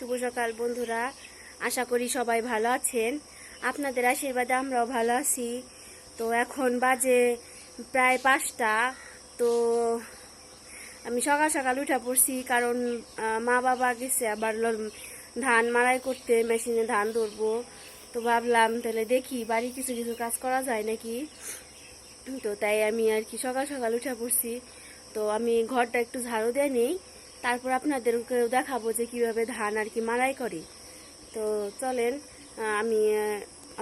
শুভ সকাল, বন্ধুরা। আশা করি সবাই ভালো আছেন। আপনাদের আশীর্বাদে আমরাও ভালো আছি। তো এখন বাজে প্রায় পাঁচটা। তো আমি সকাল সকাল উঠা পড়ছি কারণ মা বাবা গেছে আবার ধান মাড়াই করতে, মেশিনে ধান ধরবো। তো ভাবলাম তাহলে দেখি বাড়ি কিছু কিছু কাজ করা যায় নাকি? তো তাই আমি আর কি সকাল সকাল উঠা পড়ছি। তো আমি ঘরটা একটু ঝাড়ু দিয়ে নেই। তারপর আপনাদেরকে দেখাবো যে কীভাবে ধান আর কি মাড়াই করে। তো চলেন আমি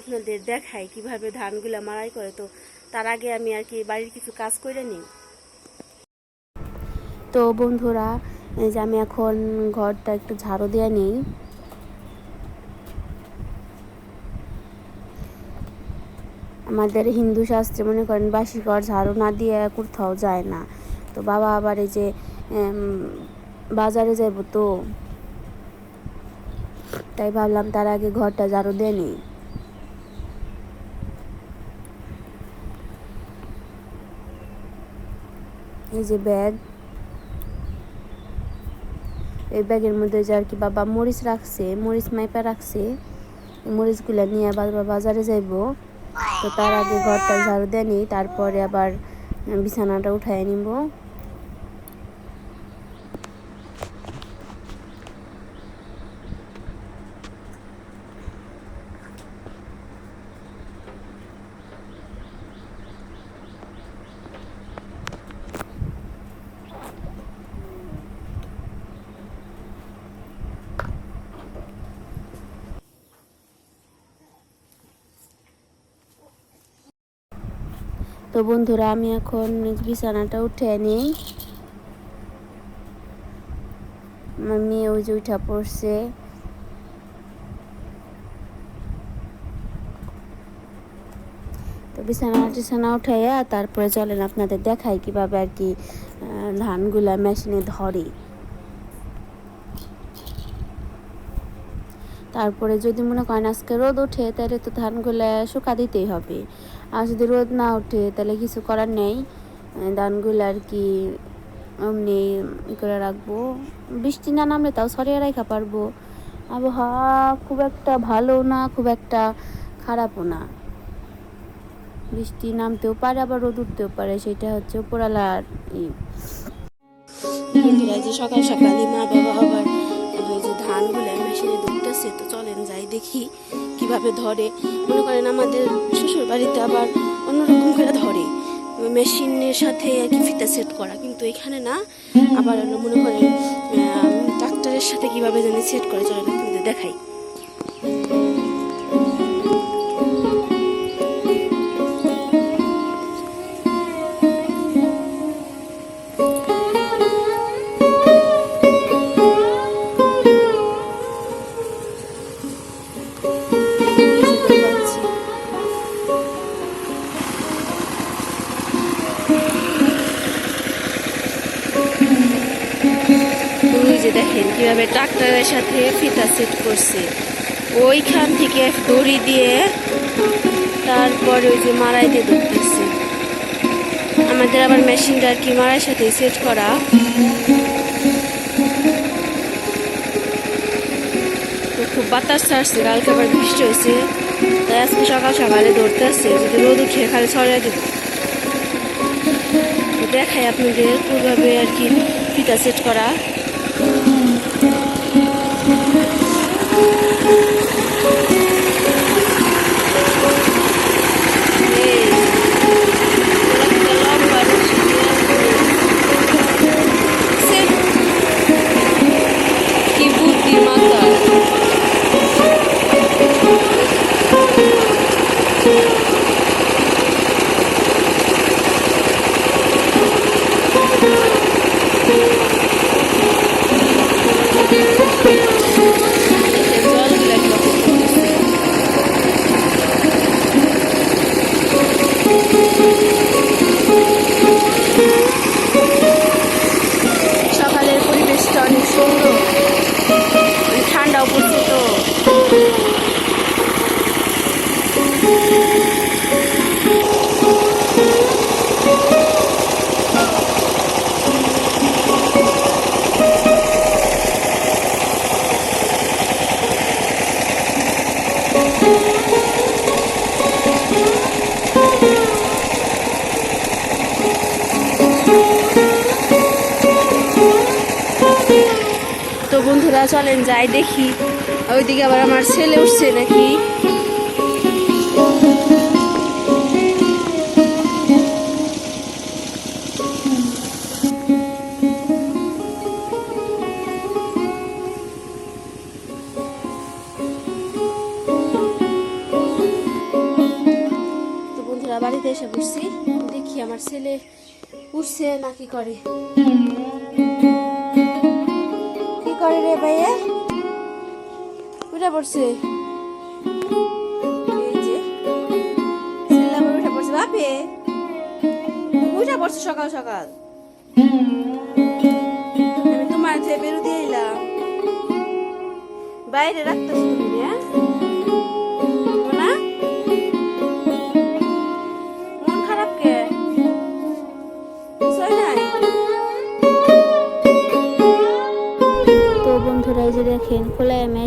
আপনাদের দেখাই কীভাবে ধানগুলো মাড়াই করে। তো তার আগে আমি আর কি বাড়ির কিছু কাজ করে নিই। তো বন্ধুরা, এই যে আমি এখন ঘরটা একটু ঝাড়ু দিয়ে নিই। আমাদের হিন্দু শাস্ত্রে মনে করেন বাসি ঘর ঝাড়ু না দিয়ে কোথাও যায় না। তো বাবা আবার এই যে বাজারে যাইব তো। তাই ভাবলাম তার আগে ঘরটা ঝাড়ু দিয়ে নিই। এই যে ব্যাগ। এই ব্যাগের মধ্যে যে আর কি বাবা মরিচ রাখছে, মরিচ মাইপা রাখছে মরিচগুলো নিয়ে বাবা বাজারে যাইব। তো তার আগে ঘরটা ঝাড়ু দিয়ে নিই, তারপরে আবার বিছানাটা উঠায় নিব। তো বন্ধুরা, আমি এখন বিছানাটা উঠে নিই। আমার মেয়ে ওই যে উঠা পড়ছে। তো বিছানা টিছানা উঠাইয়া তারপরে চলেন আপনাদের দেখাই কীভাবে আর কি ধানগুলা মেশিনে ধরে। তারপরে যদি মনে করেন আজকে রোদ ওঠে, তাহলে তো ধানগুলো শুকা দিতেই হবে। আর যদি রোদ না ওঠে, তাহলে কিছু করার নেই। ধানগুলো আর কি এমনি ই করে রাখব। বৃষ্টি না নামলে তাও সরিয়ে রাখা পারব। আবহাওয়া খুব একটা ভালো না, খুব একটা খারাপও না। বৃষ্টি নামতেও পারে, আবার রোদ উঠতেও পারে, সেটা হচ্ছে উপরালার ই। সকাল সকালই মা বাবা আবার যে ধানগুলো মেশিনে ধরতেছে তো চলেন যাই, দেখি কীভাবে ধরে। মনে করেন আমাদের শ্বশুর বাড়িতে আবার অন্যরকম করে ধরে। মেশিনের সাথে আর কি ফিতা সেট করা, কিন্তু এখানে না, আবার মনে করেন ডাক্তারের সাথে কীভাবে জানি সেট করে চলেন আপনাদের দেখাই। ট্রাক্টরের সাথে ফিতা সেট করছে। ওইখান থেকে দড়ি দিয়ে তারপরে ওই যে মারাই দিয়ে ধরতেছে আমাদের আবার মেশিনটা আর কি মারাইয়ের সাথে সেট করা। খুব বাতাস ছাড়ছে, কালকে আবার বৃষ্টি হয়েছে। তাই আজকে সকাল সকালে ধরতে আসছে যদি রোদ উঠে খালি ছড়িয়ে দিব। দেখাই আপনাদের কীভাবে আর কি ফিতা সেট করা। you তো বন্ধুরা চলেন যাই দেখি। ওইদিকে আবার আমার ছেলে উঠছে নাকি? এসে বসছি দেখি আমার ছেলে উঠছে না কি করে। কি করে রে ভাইয়া? উঠে পড়ছে। উঠে পড়ছে। বাপে, উঠে পড়ছে সকাল সকাল। আমি তোমার যে বেরু এলাম। বাইরে রাখতেছো তুমি হ্যাঁ?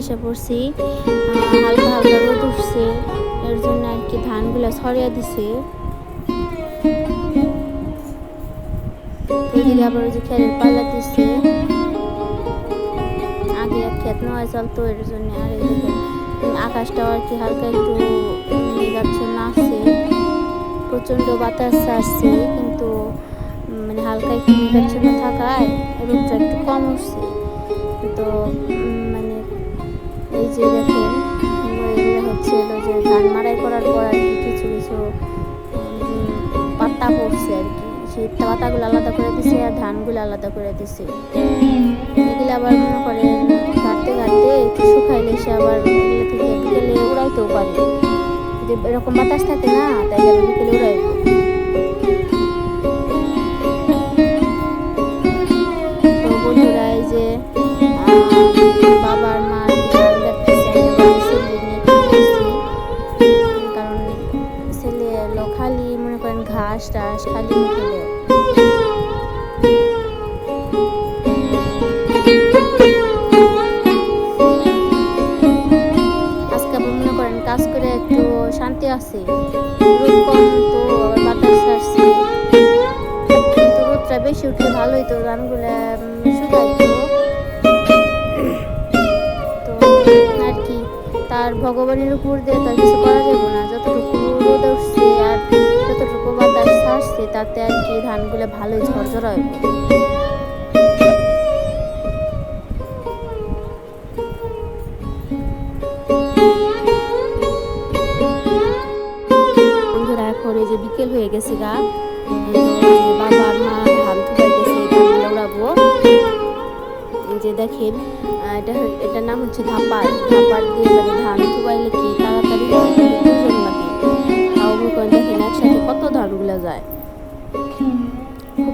এসে পড়ছি। হালকা হালকা রোদ উঠছে। এর জন্য আর কি ধানগুলো ছড়িয়ে দিছে। এদিকে দিচ্ছে আগে এর জন্য আর আকাশটাও আর কি হালকা একটু প্রচণ্ড বাতাস আসছে, কিন্তু মানে হালকা একটু মেঘাচ্ছন্ন থাকায় রোদটা একটু কম উঠছে। তো এই যে দেখেন এগুলো হচ্ছে হলো যে ধান মাড়াই করার পর আর কি কিছু কিছু পাতা পড়ছে আর কি। সেই পাতাগুলো আলাদা করে দিছে আর ধানগুলো আলাদা করে দিছে। এগুলো আবার মনে করেন ঘাটতে ঘাটতে একটু শুকাইলে সে আবার এগুলো থেকে বিকেলে উড়াইতেও পারে। যদি এরকম বাতাস থাকে না তাই বিকেলে উড়াইব। ঘাস টাস খালি মুখে আজকে মনে করেন কাজ করে একটু শান্তি আছে। বেশি উঠলে ভালোই তো ধানগুলো শুকাইতো তো। আর কি, তার ভগবানের উপর দিয়ে তার কিছু করা যাবে না। যতটুকু রোদ উঠছে আসছে তাতে আর কি ধানগুলো ভালোই ঝরঝরা হবে বন্ধুরা, এখন যে বিকেল হয়ে গেছে গা। ধান থুকাইতেছে যে দেখেন এটা এটার নাম হচ্ছে ধাপার। ধাপার দিয়ে মানে ধান কি তাড়াতাড়ি লাগে দেখেন একসাথে কত ধানগুলো যায়।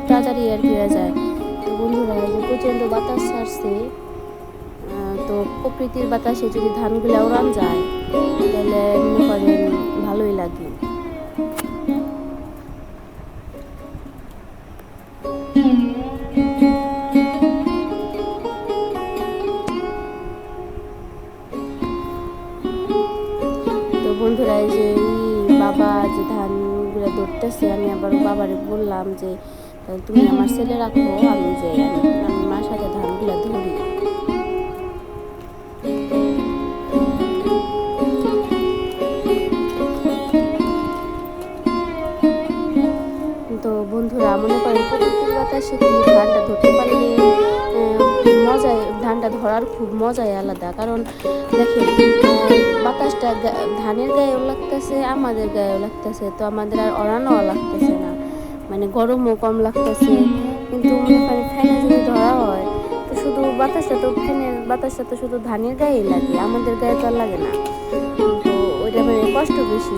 তাড়াতাড়ি আর হয়ে যায়। তো বন্ধুরা যে প্রচণ্ড বাতাস ছাড়ছে তো প্রকৃতির বাতাসে যদি ধানগুলো ওড়ান যায়, তাহলে মনে করেন ভালোই লাগে। বন্ধুরা যে বাবা যে ধানগুলো ধরতেছে, আমি আবার বাবারে বললাম যে তুমি আমার ছেলে রাখো, আমি যে আমি সাথে ধানগুলো ধরি তো বন্ধুরা, মনে করেন প্রকৃতির বাতাসে কি ধানটা ধরতে পারলে মজাই, ধানটা ধরার খুব মজাই আলাদা। কারণ দেখেন বাতাসটা ধানের গায়েও লাগতেছে, আমাদের গায়েও লাগতেছে, তো আমাদের আর অরানোও লাগতেছে। মানে গরমও কম লাগতেছে, কিন্তু মনে ফ্যানে যদি ধরা হয়, তো শুধু বাতাসটা তো ফ্যানের বাতাসটা তো শুধু ধানের গায়েই লাগে, আমাদের গায়ে তো আর লাগে না। তো ওইটা মানে কষ্ট বেশি,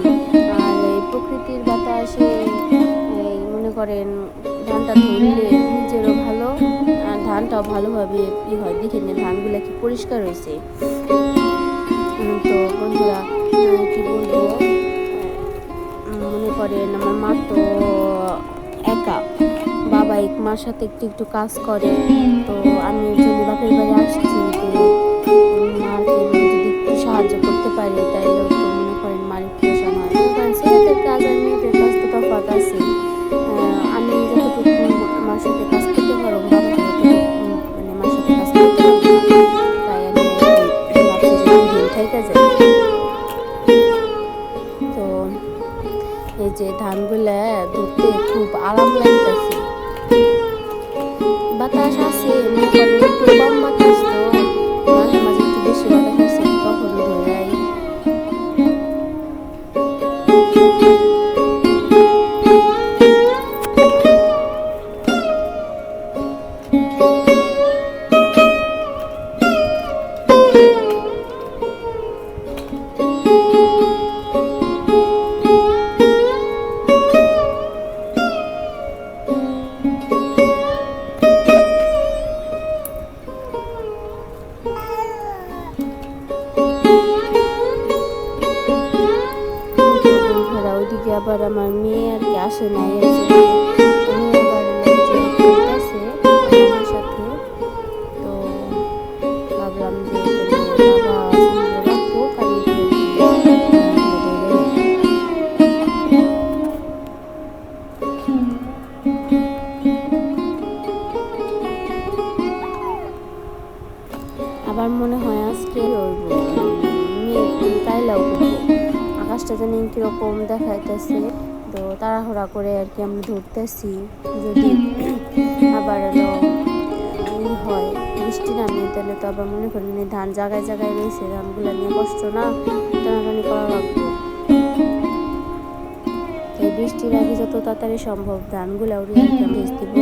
আর এই প্রকৃতির বাতাসে, এই মনে করেন ধানটা ধরলে নিজেরও ভালো, আর ধানটাও ভালোভাবে ই হয়, দেখে নিন ধানগুলো কি পরিষ্কার হয়েছে। তো বন্ধুরা কী বলব? মনে করেন আমার মা তো বাবা এক মার সাথে একটু একটু কাজ করে। তো আমি যদি বাপের বাড়ি আসছি, তো মাকে যদি একটু সাহায্য করতে পারি, তাইলে আবার আমার মেয়ে আর কি আসে নাই আবার মনে হয় আজকে উঠবো কাইলাও উঠবো আকাশটা জানি কীরকম দেখাইতেছে। তো তাড়াহুড়া করে আর কি আমরা ধরতেছি, যদি আবার হয়, বৃষ্টি নামে, তাহলে তো আবার মনে করি ধান জায়গায় জায়গায় রয়েছে, ধানগুলো নিয়ে কষ্ট না, টানাটানি করা লাগবে। এই বৃষ্টির আগে যত তাড়াতাড়ি সম্ভব ধানগুলো উড়িয়ে ভেজ দিব।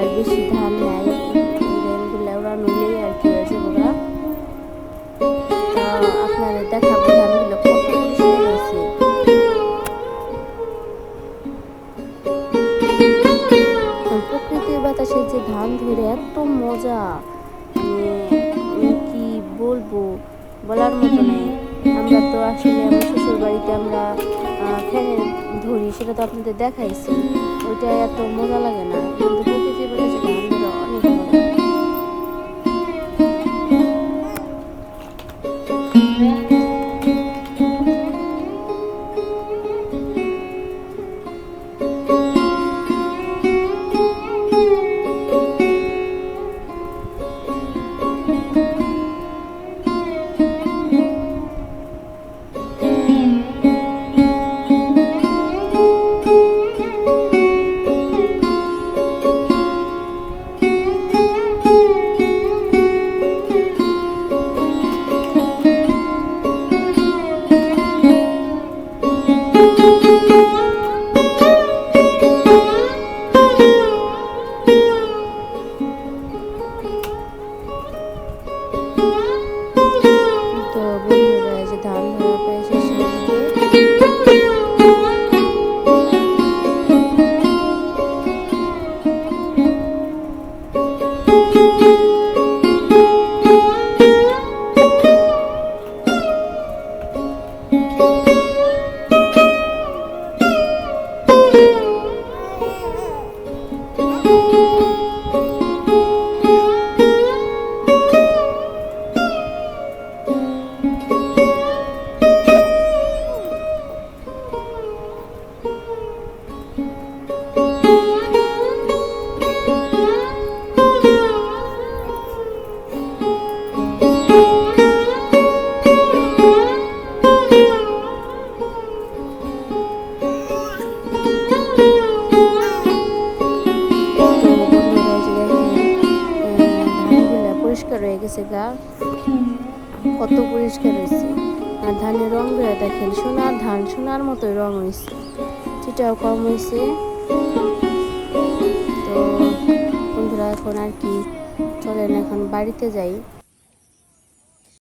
আর বেশি ধান নেয় ধান ধরে এত মজা। মানে কি বলব? বলার মতো নেই। আমরা তো আসলে আমার শ্বশুর বাড়িতে আমরা ফ্যানের ধরি, সেটা তো আপনাদের দেখাইছি। ওইটা এত মজা লাগে না। তো কত পরিষ্কার হয়েছে আর ধানের রং রঙগুলো দেখেন, সোনার ধান, সোনার মতো রং হয়েছে সেটাও কম হয়েছে। তো বন্ধুরা, এখন আর কি চলেন, এখন বাড়িতে যাই।